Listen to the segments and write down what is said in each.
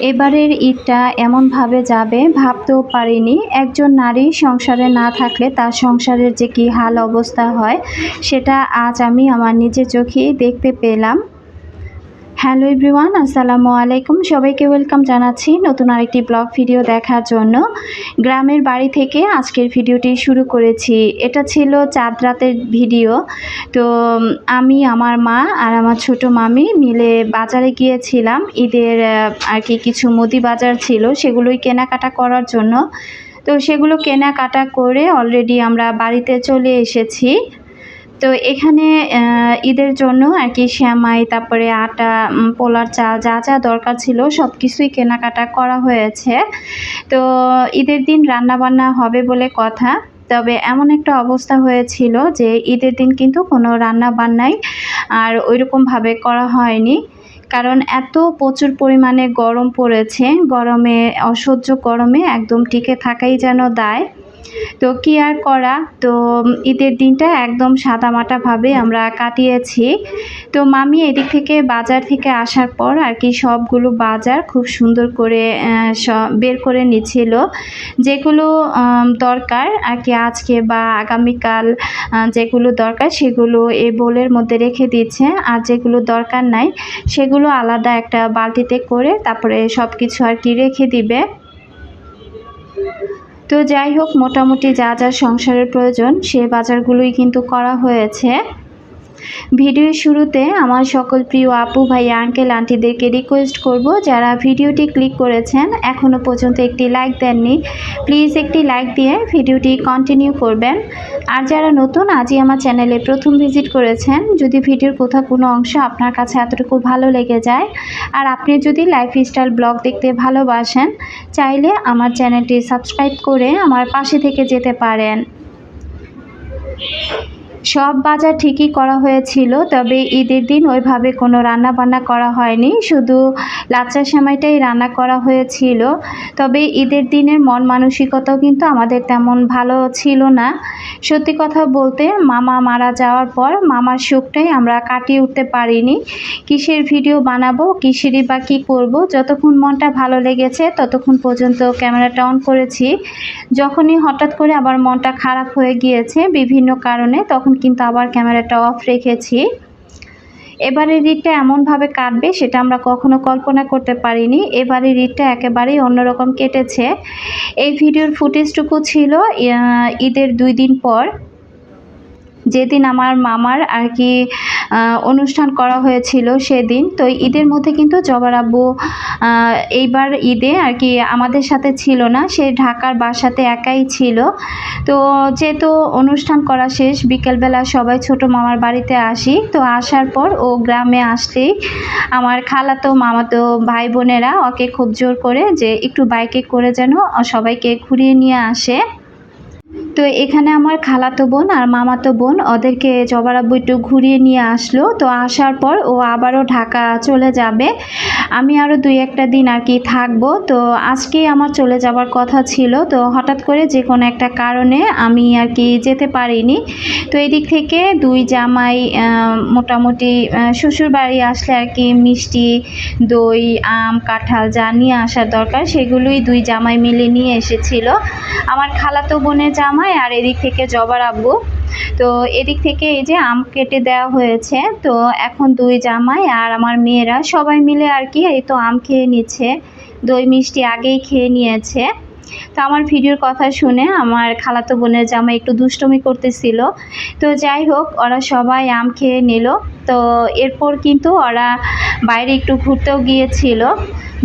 এবারের ঈদটা এমনভাবে যাবে, ভাবতেও পারিনি। একজন নারী সংসারে না থাকলে তার সংসারের যে কী হাল অবস্থা হয়, সেটা আজ আমি আমার নিজের চোখেই দেখতে পেলাম। হ্যালো এভরিওয়ান, আসসালামু আলাইকুম। সবাইকে ওয়েলকাম জানাচ্ছি নতুন আরেকটি ব্লগ ভিডিও দেখার জন্য। গ্রামের বাড়ি থেকে আজকের ভিডিওটি শুরু করেছি। এটা ছিল চাঁদ রাতের ভিডিও। তো আমি, আমার মা আর আমার ছোট মামি মিলে বাজারে গিয়েছিলাম। ঈদের আর কি কিছু মুদি বাজার ছিল, সেগুলোই কেনাকাটা করার জন্য। তো, সেগুলো কেনাকাটা করে অলরেডি আমরা বাড়িতে চলে এসেছি। তো এখানে ঈদের জন্য আর কি শ্যামাই, তারপরে আটা পোলার চাল যা যা দরকার ছিল সব কিছুই কেনাকাটা করা হয়েছে। তো ঈদের দিন রান্নাবান্না হবে বলে কথা, তবে এমন একটা অবস্থা হয়েছিল যে ঈদের দিন কিন্তু কোনো রান্না বান্নাই আর ওইরকমভাবে করা হয়নি। কারণ এত প্রচুর পরিমাণে গরম পড়েছে, গরমে, অসহ্য গরমে একদম টিকে থাকাই যেন দায়। তো কি আর করা? তো ঈদের দিনটা একদম সাদামাটাভাবে আমরা কাটিয়েছি। তো মামি এদিক থেকে বাজার থেকে আসার পর আর কি সবগুলো বাজার খুব সুন্দর করে বের করে নিচ্ছিল। যেগুলো দরকার আর কি আজকে বা আগামীকাল যেগুলো দরকার সেগুলো এই বোলের মধ্যে রেখে দিচ্ছে। আর যেগুলো দরকার নাই সেগুলো আলাদা একটা বালতিতে করে তারপরে সব কিছু আর কি রেখে দিবে। তো যাই হোক মোটামুটি যা যা সংসারের প্রয়োজন সে বাজারগুলোই কিন্তু করা হয়েছে। ভিডিওর শুরুতে আমার সকল প্রিয় আপু, ভাই, আঙ্কেল, আন্টিদেরকে রিকোয়েস্ট করব যারা ভিডিওটি ক্লিক করেছেন এখনও পর্যন্ত একটি লাইক দেননি প্লিজ একটি লাইক দিয়ে ভিডিওটি কন্টিনিউ করবেন। আর যারা নতুন, আজই আমার চ্যানেলে প্রথম ভিজিট করেছেন, যদি ভিডিওর কোথাও কোনো অংশ আপনার কাছে এতটুকু ভালো লেগে যায়, আর আপনি যদি লাইফস্টাইল ব্লগ দেখতে ভালোবাসেন, চাইলে আমার চ্যানেলটি সাবস্ক্রাইব করে আমার পাশে থেকে যেতে পারেন। সব বাজার ঠিকই করা হয়েছিল, তবে ঈদের দিন ওইভাবে কোনো রান্না বান্না করা হয়নি, শুধু লাচ্চা সেমাইটাই রান্না করা হয়েছিল। তবে ঈদের দিনের মন মানসিকতাও কিন্তু আমাদের তেমন ভালো ছিল না। সত্যি কথা বলতে, মামা মারা যাওয়ার পর মামার সুখটাই আমরা কাটিয়ে উঠতে পারিনি। কিসের ভিডিও বানাবো, কিসেরই বা কী করব, যতক্ষণ মনটা ভালো লেগেছে ততক্ষণ পর্যন্ত ক্যামেরাটা অন করেছি। যখনই হঠাৎ করে আবার মনটা খারাপ হয়ে গিয়েছে বিভিন্ন কারণে তখন কিন্তু আবার ক্যামেরাটা অফ রেখেছি। এবারে রিডটা এমনভাবে কাটবে, সেটা আমরা কখনো কল্পনা করতে পারিনি। এবারে রিডটা একেবারেই অন্যরকম কেটেছে। এই ভিডিওর ফুটেজটুকু ছিল ঈদের দুই দিন পর। যেদিন আমার মামার আর কি অনুষ্ঠান করা হয়েছিল সেদিন। তো ঈদের মধ্যে কিন্তু জবার আব্বু এইবার ঈদে আর কি আমাদের সাথে ছিল না। সে ঢাকার বাসাতে একাই ছিল। তো যেহেতু অনুষ্ঠান করা শেষ, বিকেলবেলা সবাই ছোট মামার বাড়িতে আসি। তো আসার পর ও গ্রামে আসলেই আমার খালাতো, মামাতো ভাই বোনেরা ওকে খুব জোর করে যে একটু বাইকে করে যেন সবাইকে ঘুরিয়ে নিয়ে আসে। তো এখানে আমার খালাতো বোন আর মামাতো বোন, ওদেরকে জবার আব্বু একটু ঘুরিয়ে নিয়ে আসলো। তো আসার পর ও আবারও ঢাকা চলে যাবে। আমি আরও দুই একটা দিন আর কি থাকব। তো আজকেই আমার চলে যাওয়ার কথা ছিল। তো হঠাৎ করে যে কোনো একটা কারণে আমি আর কি যেতে পারিনি। তো এদিক থেকে দুই জামাই মোটামুটি শ্বশুর বাড়ি আসলে আর কি মিষ্টি, দই, আম, কাঁঠাল যা নিয়ে আসার দরকার, সেগুলোই দুই জামাই মিলে নিয়ে এসেছিল। আমার খালাতো বোনের জামাই আর এদিক থেকে জবার আব্বু। তো এদিক থেকে এই যে আম কেটে দেওয়া হয়েছে। তো এখন দুই জামাই আর আমার মেয়েরা সবাই মিলে আর কি এই তো আম খেয়ে নিচ্ছে, দই মিষ্টি আগেই খেয়ে নিয়েছে। তো আমার ভিডিওর কথা শুনে আমার খালাতো বোনের জামা একটু দুষ্টমি করতেছিল। তো যাই হোক, ওরা সবাই আম খেয়ে নিল। তো এরপর কিন্তু ওরা বাইরে একটু ঘুরতেও গিয়েছিল।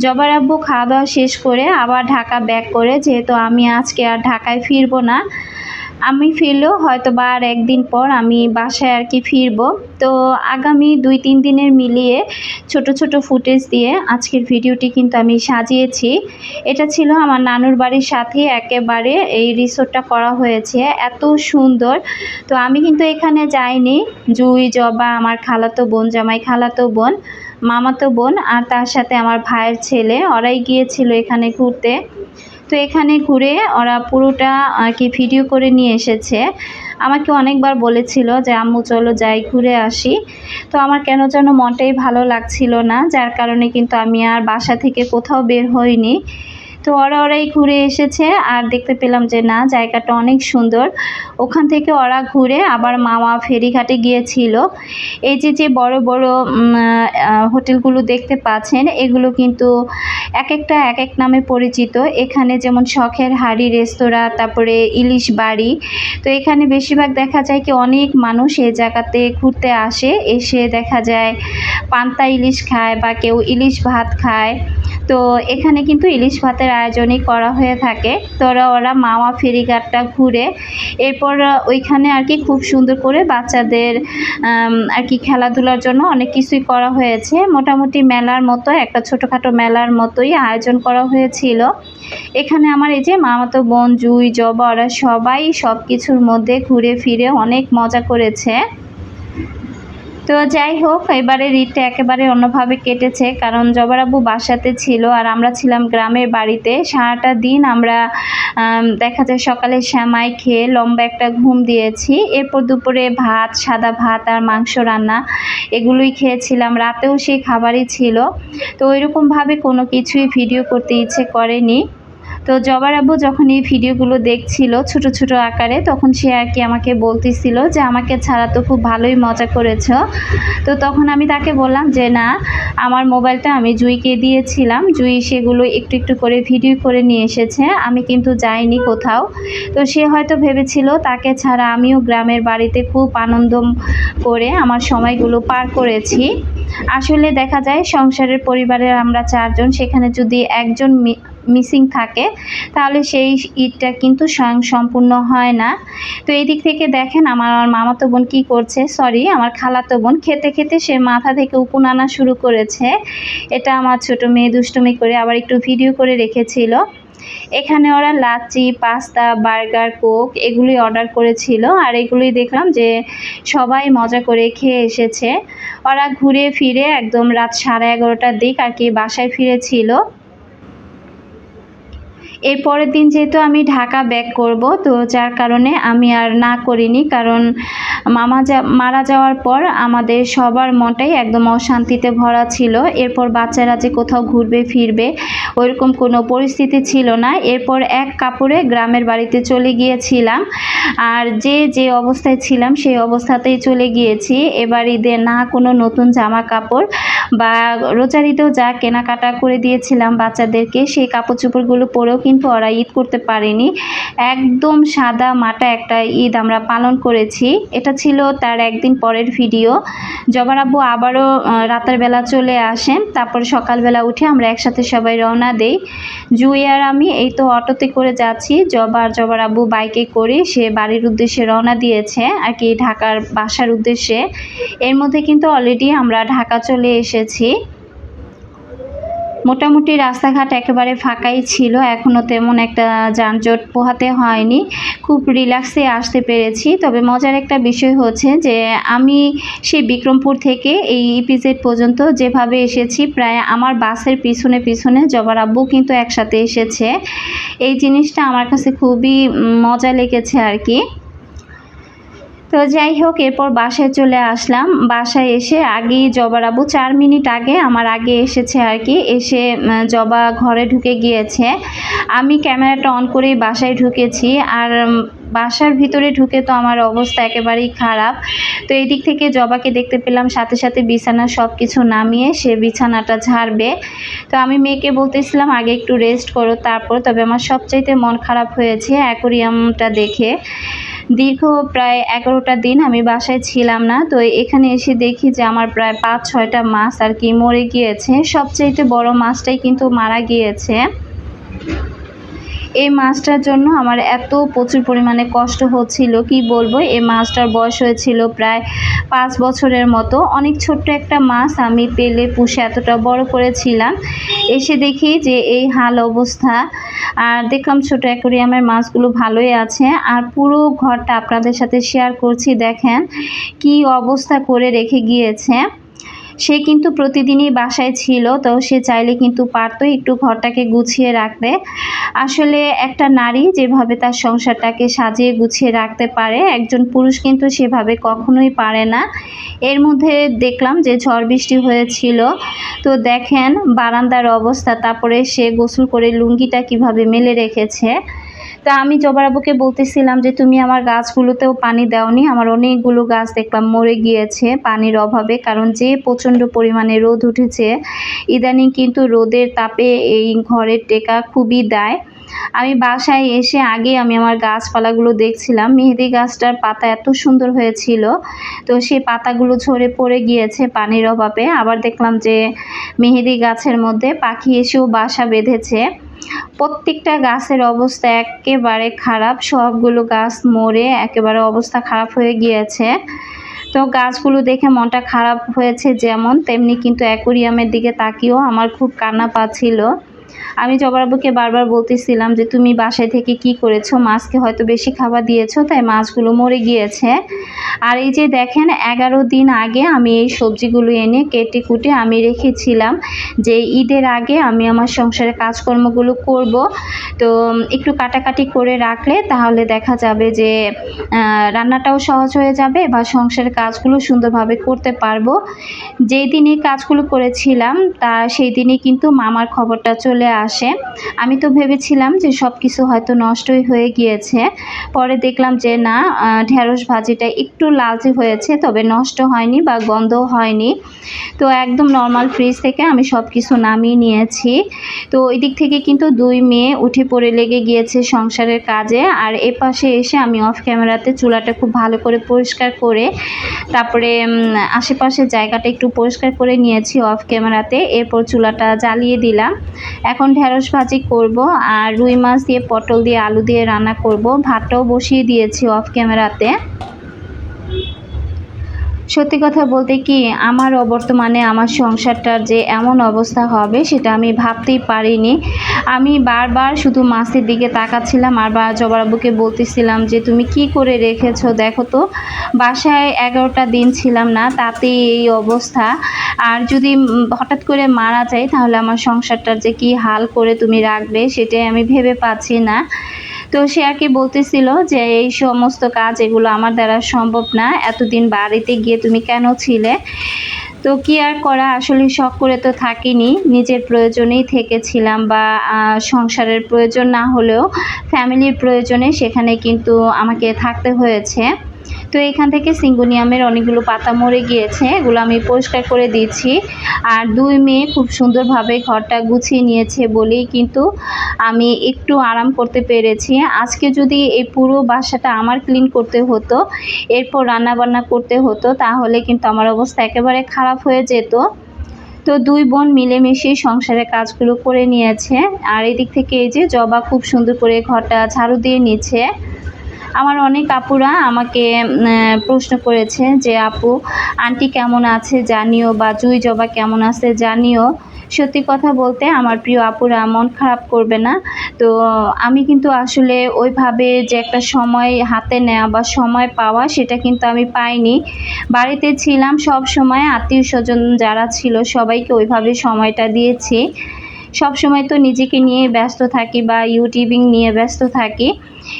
জবার আব্বু খাওয়া দাওয়া শেষ করে আবার ঢাকা ব্যাক করে, যেহেতু আমি আজকে আর ঢাকায় ফিরবো না আমি ফিরলেও হয়তো বা আর একদিন পর আমি বাসায় আর কি ফিরবো। তো আগামী দুই, তিন দিনের মিলিয়ে ছোট ছোট ফুটেজ দিয়ে আজকের ভিডিওটি কিন্তু আমি সাজিয়েছি। এটা ছিল আমার নানুর বাড়ির সাথে একেবারে এই রিসোর্টটা করা হয়েছে, এত সুন্দর। তো আমি কিন্তু এখানে যাইনি, জুই, জবা, আমার খালাতো বোন, জামাই খালাতো বোন, মামাতো বোন আর তার সাথে আমার ভাইয়ের ছেলে। ওরাই গিয়েছিল এখানে ঘুরতে। তো এখানে ঘুরে ওরা পুরোটা আর কি ভিডিও করে নিয়ে এসেছে। আমাকে অনেকবার বলেছিল যে, আম্মু, চলো যাই, ঘুরে আসি। তো আমার কেন যেন মনটাই ভালো লাগছিল না, যার কারণে কিন্তু আমি আর বাসা থেকে কোথাও বের হইনি। তো ওরা ওরাই ঘুরে এসেছে আর দেখতে পেলাম যে না, জায়গাটা অনেক সুন্দর। ওখান থেকে ওরা ঘুরে আবার মামা ফেরিঘাটে গিয়েছিল। এই যে যে বড় বড় হোটেলগুলো দেখতে পাচ্ছেন, এগুলো কিন্তু এক একটা এক এক নামে পরিচিত। এখানে যেমন শখের হাড়ি রেস্তোরাঁ, তারপরে ইলিশ বাড়ি। তো এখানে বেশিরভাগ দেখা যায় কি অনেক মানুষ এই জায়গাতে ঘুরতে আসে। এসে দেখা যায় পান্তা ইলিশ খায় বা কেউ ইলিশ ভাত খায়। তো এখানে কিন্তু ইলিশ ভাতের আয়োজনই করা হয়ে থাকে। তো ওরা ওরা মামা ফেরিঘাটটা ঘুরে এরপর ওইখানে আর কি খুব সুন্দর করে বাচ্চাদের আর কি খেলাধুলার জন্য অনেক কিছুই করা হয়েছে। মোটামুটি মেলার মতো, একটা ছোটোখাটো মেলার মতোই আয়োজন করা হয়েছিল। এখানে আমার এই যে মামাতো বোন, জুই, জবা, ওরা সবাই সব কিছুর মধ্যে ঘুরে ফিরে অনেক মজা করেছে। তো যাই হোক, এবারে ঈদটা একেবারে অন্যভাবে কেটেছে। কারণ জবরাবু বাসাতে ছিল আর আমরা ছিলাম গ্রামের বাড়িতে। সারাটা দিন আমরা দেখা যায় সকালে শ্যামাই খেয়ে লম্বা একটা ঘুম দিয়েছি। এরপর দুপুরে ভাত, সাদা ভাত আর মাংস রান্না এগুলোই খেয়েছিলাম। রাতেও সেই খাবারই ছিল। তো ওইরকমভাবে কোনো কিছুই ভিডিও করতে ইচ্ছে করেনি। তো জবার আব্বু যখন এই ভিডিওগুলো দেখছিল ছোট ছোট আকারে, তখন সে আর কি আমাকে বলতেছিল যে, আমাকে ছাড়া তো খুব ভালোই মজা করেছ। তো তখন আমি তাকে বললাম যে, না, আমার মোবাইলটা আমি জুইকে দিয়েছিলাম। জুই সেগুলো একটু একটু করে ভিডিও করে নিয়ে এসেছে। আমি কিন্তু যাইনি কোথাও। তো সে হয়তো ভেবেছিল, তাকে ছাড়া আমিও গ্রামের বাড়িতে খুব আনন্দ করে আমার সময়গুলো পার করেছি। আসলে দেখা যায়, সংসারের পরিবারের আমরা চারজন, সেখানে যদি একজন মিসিং থাকে, তাহলে সেই ঈদটা কিন্তু স্বয়ং সম্পূর্ণ হয় না। তো এই দিক থেকে দেখেন আমার মামাতো বোন কী করছে? সরি আমার খালাতো বোন। খেতে খেতে সে মাথা থেকে উকুন আনা শুরু করেছে। এটা আমার ছোট মেয়ে দুষ্টুমি করে আবার একটু ভিডিও করে রেখেছিল। এখানে ওরা লাচি পাস্তা, বার্গার, কোক এগুলি অর্ডার করেছিল। আর এগুলি দেখলাম যে সবাই মজা করে খেয়ে এসেছে। ওরা ঘুরে ফিরে একদম রাত সাড়ে এগারোটার দিক আর কি বাসায় ফিরেছিল। এর পরের দিন যেহেতু আমি ঢাকা ব্যাক করব, তো যার কারণে আমি আর না করিনি। কারণ মামা যা, মারা যাওয়ার পর আমাদের সবার মনটাই একদম অশান্তিতে ভরা ছিল। এরপর বাচ্চারা যে কোথাও ঘুরবে, ফিরবে, ওইরকম কোনো পরিস্থিতি ছিল না। এরপর এক কাপড়ে গ্রামের বাড়িতে চলে গিয়েছিলাম। আর যে যে অবস্থায় ছিলাম, সেই অবস্থাতেই চলে গিয়েছি। এবার ঈদে না কোনো নতুন জামা কাপড় বা রোজার ঈদেও যা কেনাকাটা করে দিয়েছিলাম বাচ্চাদেরকে, সেই কাপড় চোপড়গুলো পরেও কিন্তু ওরা ঈদ করতে পারেনি। একদম সাদা মাটা একটা ঈদ আমরা পালন করেছি। এটা ছিল তার একদিন পরের ভিডিও। জবার আব্বু আবারও রাতের বেলা চলে আসেন। তারপর সকালবেলা উঠে আমরা একসাথে সবাই রওনা দেই। জুই আর আমি এই তো অটোতে করে যাচ্ছি। জবার জবার আব্বু বাইকে করে সে বাড়ির উদ্দেশ্যে রওনা দিয়েছে আর কি ঢাকার বাসার উদ্দেশ্যে। এর মধ্যে কিন্তু অলরেডি আমরা ঢাকা চলে এসেছি। মোটামুটি রাস্তাঘাট একেবারে ফাঁকাই ছিল এখনও তেমন একটা যানজট পোহাতে হয়নি। খুব রিল্যাক্সে আসতে পেরেছি। তবে মজার একটা বিষয় হচ্ছে যে, আমি সেই বিক্রমপুর থেকে এই ইপিজেড পর্যন্ত যেভাবে এসেছি, প্রায় আমার বাসের পিছনে পিছনে জবার আব্বু কিন্তু একসাথে এসেছে। এই জিনিসটা আমার কাছে খুবই মজা লেগেছে আর কি। তো যাই হোক, এরপর বাসায় চলে আসলাম। বাসায় এসে আগেই জবার আবু, চার মিনিট আগে, আমার আগে এসেছে আর কি। এসে জবা ঘরে ঢুকে গিয়েছে। আমি ক্যামেরাটা অন করেই বাসায় ঢুকেছি। আর বাসার ভিতরে ঢুকে তো আমার অবস্থা একেবারেই খারাপ। তো এই দিক থেকে জবাকে দেখতে পেলাম, সাথে সাথে বিছানা সব কিছু নামিয়ে সে বিছানাটা ঝাড়বে। তো আমি মেয়েকে বলতেছিলাম, আগে একটু রেস্ট করো, তারপর। তবে আমার সবচাইতে মন খারাপ হয়েছে অ্যাকোরিয়ামটা দেখে। দীর্ঘ প্রায় এগারোটা দিন আমি বাসায় ছিলাম না, তো এখানে এসে দেখি যে আমার প্রায় পাঁচ, ছয়টা মাছ আর কি মরে গিয়েছে। সবচেয়ে বড় মাছটাই কিন্তু মারা গিয়েছে। এই মাছটার জন্য আমার এত প্রচুর পরিমাণে কষ্ট হচ্ছিল, কি বলব? এই মাছটার বয়স হয়েছিল প্রায় পাঁচ বছরের মতো। অনেক ছোট্ট একটা মাছ আমি পেলে পুষে এতটা বড় করেছিলাম। এসে দেখি যে এই হাল অবস্থা। আর দেখলাম ছোট অ্যাকোরিয়ামের মাছগুলো ভালোই আছে। আর পুরো ঘরটা আপনাদের সাথে শেয়ার করছি, দেখেন কি অবস্থা করে রেখে গিয়েছে। সে কিন্তু প্রতিদিনই বাসায় ছিল, তো সে চাইলে কিন্তু পারতো একটু ঘরটাকে গুছিয়ে রাখতে। আসলে একটা নারী যেভাবে তার সংসারটাকে সাজিয়ে গুছিয়ে রাখতে পারে, একজন পুরুষ কিন্তু সেভাবে কখনোই পারে না। এর মধ্যে দেখলাম যে ঝড় বৃষ্টি হয়েছিল, তো দেখেন বারান্দার অবস্থা, তারপরে সে গোসল করে লুঙ্গিটা কীভাবে মেলে রেখেছে। তা আমি জবারাবুকে বলতেছিলাম যে, তুমি আমার গাছগুলোতেও পানি দাওনি। আমার অনেকগুলো গাছ দেখলাম মরে গিয়েছে পানির অভাবে। কারণ যে প্রচণ্ড পরিমাণে রোদ উঠেছে, ইদানিং কিন্তু রোদের তাপে এই ঘরের টেকা খুবই দেয়। আমি বাসায় এসে আগে আমি আমার গাছপালাগুলো দেখছিলাম। মেহেদি গাছটার পাতা এত সুন্দর হয়েছিল। তো সেই পাতাগুলো ঝরে পড়ে গিয়েছে পানির অভাবে। আবার দেখলাম যে, মেহেদি গাছের মধ্যে পাখি এসেও বাসা বেঁধেছে। প্রত্যেকটা গাছের অবস্থা একেবারে খারাপ, সবগুলো গাছ মরে একেবারে অবস্থা খারাপ হয়ে গিয়েছে। তো গাছগুলো দেখে মনটা খারাপ হয়েছে যেমন, তেমনি কিন্তু অ্যাকোরিয়ামের দিকে তাকিয়েও আমার খুব কান্না পাচ্ছিল। আমি জবরাবুকে বারবার বলতেছিলাম যে, তুমি বাসায় থেকে কি করেছ? মাছকে হয়তো বেশি খাবার দিয়েছ, তাই মাছগুলো মরে গিয়েছে। আর এই যে দেখেন, এগারো দিন আগে আমি এই সবজিগুলো এনে কেটে কুটে আমি রেখেছিলাম যে, ঈদের আগে আমি আমার সংসারের কাজকর্মগুলো করব। তো একটু কাটাকাটি করে রাখলে তাহলে দেখা যাবে যে রান্নাটাও সহজ হয়ে যাবে বা সংসারের কাজগুলো সুন্দরভাবে করতে পারব। যেই দিন এই কাজগুলো করেছিলাম, তা সেই দিনই কিন্তু মামার খবরটা চলে আসে। আমি তো ভেবেছিলাম যে সব কিছু হয়তো নষ্টই হয়ে গিয়েছে। পরে দেখলাম যে না ঢেঁড়স ভাজিটা একটু লালচে হয়েছে, তবে নষ্ট হয়নি বা গন্ধও হয়নি। তো একদম নর্মাল ফ্রিজ থেকে আমি সব কিছু নামিয়ে নিয়েছি। তো ওই দিক থেকে কিন্তু দুই মেয়ে উঠে পড়ে লেগে গিয়েছে সংসারের কাজে। আর এ পাশে এসে আমি অফ ক্যামেরাতে চুলাটা খুব ভালো করে পরিষ্কার করে, তারপরে আশেপাশের জায়গাটা একটু পরিষ্কার করে নিয়েছি অফ ক্যামেরাতে এরপর চুলাটা জ্বালিয়ে দিলাম। এখন ঢেঁড়স ভাজি করব আর রুই মাছ দিয়ে পটল দিয়ে আলু দিয়ে রান্না করব। ভাতটাও বসিয়ে দিয়েছি অফ ক্যামেরাতে সত্যি কথা বলতে কি, আমার অবর্তমানে আমার সংসারটার যে এমন অবস্থা হবে সেটা আমি ভাবতেই পারিনি। আমি বারবার শুধু মাছের দিকে তাকাচ্ছিলাম আর বা জবরাবুকে বলতেছিলাম যে, তুমি কি করে রেখেছো দেখো তো, বাসায় এগারোটা দিন ছিলাম না, তাতেই এই অবস্থা। আর যদি হঠাৎ করে মারা যায় তাহলে আমার সংসারটার যে কি হাল করে তুমি রাখবে সেটাই আমি ভেবে পাচ্ছি না। তো সে আর কি বলতেছিল যে এই সমস্ত কাজ এগুলো আমার দ্বারা সম্ভব না, এতদিন বাড়িতে গিয়ে তুমি কেন ছিলে? তো কি আর করা? আসলে শখ করে তো থাকিনি, নিজের প্রয়োজনেই থেকেছিলাম বা সংসারের প্রয়োজন না হলেও ফ্যামিলির প্রয়োজনে সেখানে কিন্তু আমাকে থাকতে হয়েছে। তো এখান থেকে সিঙ্গোনিয়ামের অনেকগুলো পাতা মরে গিয়েছে, এগুলো আমি পরিষ্কার করে দিচ্ছি। আর দুই মেয়ে খুব সুন্দরভাবে ঘরটা গুছিয়ে নিয়েছে বলেই কিন্তু আমি একটু আরাম করতে পেরেছি। আজকে যদি এই পুরো বাসাটা আমার ক্লিন করতে হতো, এরপর রান্নাবান্না করতে হতো, তাহলে কিন্তু আমার অবস্থা একেবারে খারাপ হয়ে যেত। তো দুই বোন মিলেমিশে সংসারের কাজগুলো করে নিয়েছে। আর এদিক থেকে এই যে জবা খুব সুন্দর করে ঘরটা ঝাড়ু দিয়ে নিচ্ছে। আমার অনেক আপুরা আমাকে প্রশ্ন করেছে যে, আপু, আন্টি কেমন আছে? জানিও বা জুই জবা কেমন আছে? জানিও। সত্যি কথা বলতে আমার প্রিয় আপুরা মন খারাপ করবে না। তো আমি কিন্তু আসলে ওইভাবে যে একটা সময় হাতে নেওয়া বা সময় পাওয়া সেটা কিন্তু আমি পাইনি। বাড়িতে ছিলাম সব সময়, আত্মীয় স্বজন যারা ছিল সবাইকে ওইভাবে সময়টা দিয়েছি। সব সময় তো নিজেকে নিয়ে ব্যস্ত থাকি বা ইউটিউবিং নিয়ে ব্যস্ত থাকি।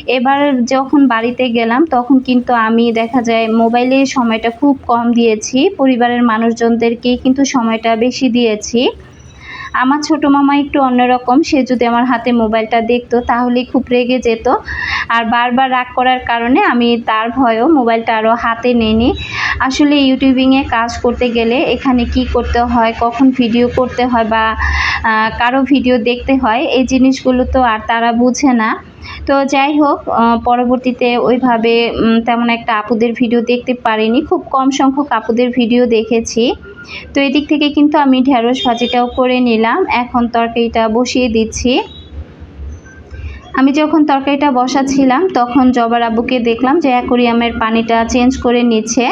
এবার যখন বাড়িতে গেলাম, তখন কিন্তু আমি দেখা যায় মোবাইলে সময়টা খুব কম দিয়েছি। পরিবারের মানুষজনদেরকেই কিন্তু সময়টা বেশি দিয়েছি। আমার ছোট মামা একটু অন্যরকম, সে যদি আমার হাতে মোবাইলটা দেখতো তাহলেই খুব রেগে যেত। আর বারবার রাগ করার কারণে আমি তার ভয়ও মোবাইলটা আরও হাতে নিইনি। আসলে ইউটিউবিংয়ে কাজ করতে গেলে এখানে কি করতে হয়, কখন ভিডিও করতে হয় বা কারও ভিডিও দেখতে হয়, এই জিনিসগুলো তো আর তারা বুঝে না। তো যাই হোক পরবর্তীতে ওইভাবে তেমন একটা আপুদের ভিডিও দেখতে পারিনি। খুব কম সংখ্যক আপুদের ভিডিও দেখেছি। তো এদিক থেকে কিন্তু আমি ঢেঁড়স ভাজিটাও করে নিলাম। এখন তরকারিটা বসিয়ে দিচ্ছি। আমি যখন তরকারিটা বসাচ্ছিলাম, তখন জবার আব্বুকে দেখলাম যে অ্যাকোরিয়ামের পানিটা চেঞ্জ করে নিচ্ছে।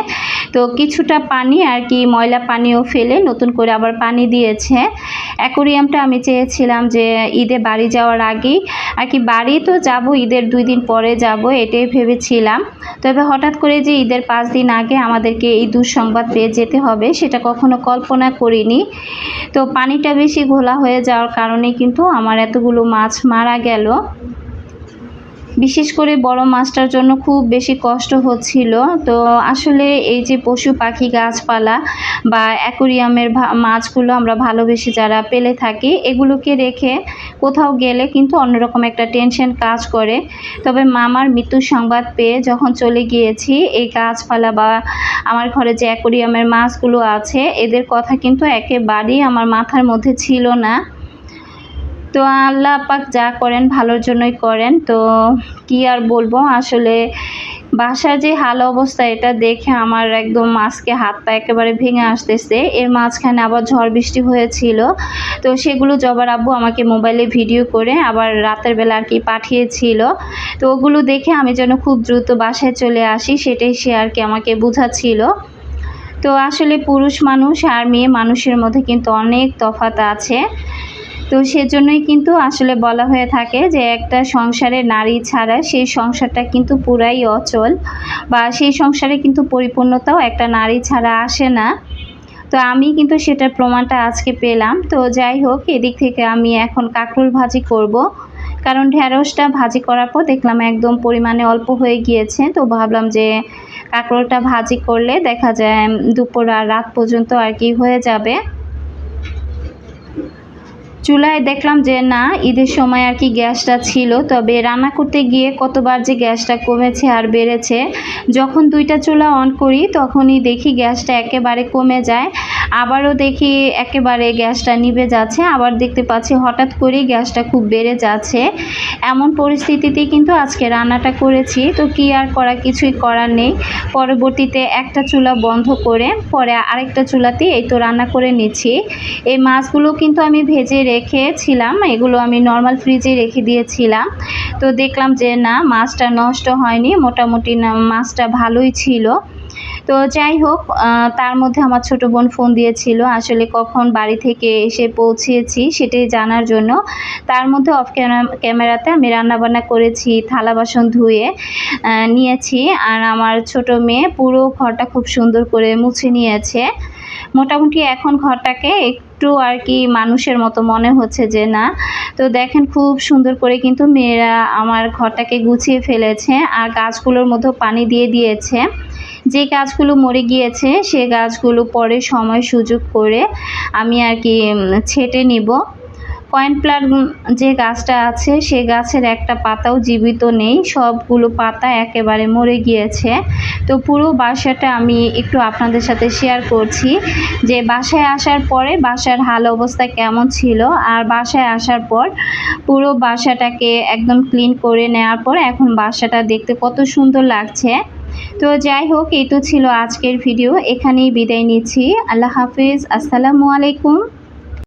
তো কিছুটা পানি আর কি ময়লা পানিও ফেলে নতুন করে আবার পানি দিয়েছে। অ্যাকোরিয়ামটা আমি চেয়েছিলাম যে ঈদে বাড়ি যাওয়ার আগেই। আর কি বাড়ি তো যাব, ঈদের দুই দিন পরে যাব, এটাই ভেবেছিলাম। তবে হঠাৎ করে যে ঈদের পাঁচ দিন আগে আমাদেরকে এই দুঃসংবাদ পেয়ে যেতে হবে, সেটা কখনো কল্পনা করিনি। তো পানিটা বেশি ঘোলা হয়ে যাওয়ার কারণে কিন্তু আমার এতগুলো মাছ মারা গেল। বিশেষ করে বড় মাছটার জন্য খুব বেশি কষ্ট হচ্ছিল। তো আসলে এই যে পশু পাখি গাছপালা বা অ্যাকোরিয়ামের মাছগুলো আমরা ভালোবেসে যারা পেলে থাকি, এগুলোকে রেখে কোথাও গেলে কিন্তু অন্যরকম একটা টেনশন কাজ করে। তবে মামার মৃত্যুর সংবাদ পেয়ে যখন চলে গিয়েছি, এই গাছপালা বা আমার ঘরে যে অ্যাকোরিয়ামের মাছগুলো আছে, এদের কথা কিন্তু একেবারেই আমার মাথার মধ্যে ছিল না। তো আল্লাহ পাক যা করেন ভালোর জন্যই করেন। তো কি আর বলব? আসলে বাসার যে হাল অবস্থা, এটা দেখে আমার একদম মাছকে হাত পা একেবারে ভেঙে আসতেছে। এর মাঝখানে আবার ঝড় বৃষ্টি হয়েছিল। তো সেগুলো জবার আব্বু আমাকে মোবাইলে ভিডিও করে আবার রাতের বেলা আর কি পাঠিয়েছিল। তো ওগুলো দেখে আমি যেন খুব দ্রুত বাসায় চলে আসি, সেটাই সে আর কি আমাকে বোঝাচ্ছিল। তো আসলে পুরুষ মানুষ আর মেয়ে মানুষের মধ্যে কিন্তু অনেক তফাত আছে। তো সেজন্যই কিন্তু আসলে বলা হয়ে থাকে যে একটা সংসারে নারী ছাড়া সেই সংসারটা কিন্তু পুরাই অচল বা সেই সংসারে কিন্তু পরিপূর্ণতাও একটা নারী ছাড়া আসে না। তো আমি কিন্তু সেটার প্রমাণটা আজকে পেলাম। তো যাই হোক, এদিক থেকে আমি এখন কাঁকরোল ভাজি করব। কারণ ঢ্যাঁড়সটা ভাজি করার পর দেখলাম একদম পরিমাণে অল্প হয়ে গিয়েছে। তো ভাবলাম যে কাঁকরোলটা ভাজি করলে দেখা যায় দুপুর আর রাত পর্যন্ত আর কি হয়ে যাবে। চুলায় দেখলাম যে না, ঈদের সময় আর কি গ্যাসটা ছিল, তবে রান্না করতে গিয়ে কতবার যে গ্যাসটা কমেছে আর বেড়েছে। যখন দুইটা চুলা অন করি, তখনই দেখি গ্যাসটা একেবারে কমে যায়। আবারও দেখি একেবারে গ্যাসটা নিভে যাচ্ছে, আবার দেখতে পাচ্ছি হঠাৎ করেই গ্যাসটা খুব বেড়ে যাচ্ছে। এমন পরিস্থিতিতে কিন্তু আজকে রান্নাটা করেছি, তো কি আর করা কিছুই করার নেই। পরবর্তীতে একটা চুলা বন্ধ করে, পরে আরেকটা চুলাতে এই তো রান্না করে নিচ্ছি। এই মাছগুলো কিন্তু আমি ভেজে রেখেছিলাম এগুলো আমি নর্মাল ফ্রিজে রেখে দিয়েছিলাম। তো দেখলাম যে না, মাছটা নষ্ট হয়নি, মোটামুটি না, মাছটা ভালোই ছিল। তো যাই হোক তার মধ্যে আমার ছোট বোন ফোন দিয়েছিল, আসলে কখন বাড়ি থেকে এসে পৌঁছেছি সেটাই জানার জন্য। তার মধ্যে অফ ক্যামেরাতে আমি রান্নাবান্না করেছি, থালা বাসন ধুয়ে নিয়েছি। আর আমার ছোট মেয়ে পুরো ঘরটা খুব সুন্দর করে মুছে নিয়েছে। মোটামুটি এখন ঘরটাকে একটু আর কি মানুষের মতো মনে হচ্ছে যে না। তো দেখেন খুব সুন্দর করে কিন্তু মেয়েরা আমার ঘরটাকে গুছিয়ে ফেলেছে আর গাছগুলোর মধ্যে পানি দিয়ে দিয়েছে। যে গাছগুলো মরে গিয়েছে, সে গাছগুলো পরে সময় সুযোগ করে আমি আর কি ছেঁটে নিব। কয়েন প্লার যে গাছটা আছে, সে গাছের একটা পাতাও জীবিত নেই। সবগুলো পাতা একেবারে মরে গিয়েছে। তো পুরো বাসাটা আমি একটু আপনাদের সাথে শেয়ার করছি যে বাসায় আসার পরে বাসার হাল অবস্থা কেমন ছিল আর বাসায় আসার পর পুরো বাসাটাকে একদম ক্লিন করে নেওয়ার পর এখন বাসাটা দেখতে কত সুন্দর লাগছে। তো যাই হোক, এই তো ছিল আজকের ভিডিও এখানেই বিদায় নিচ্ছি। আল্লাহ হাফিজ। আসসালামু আলাইকুম।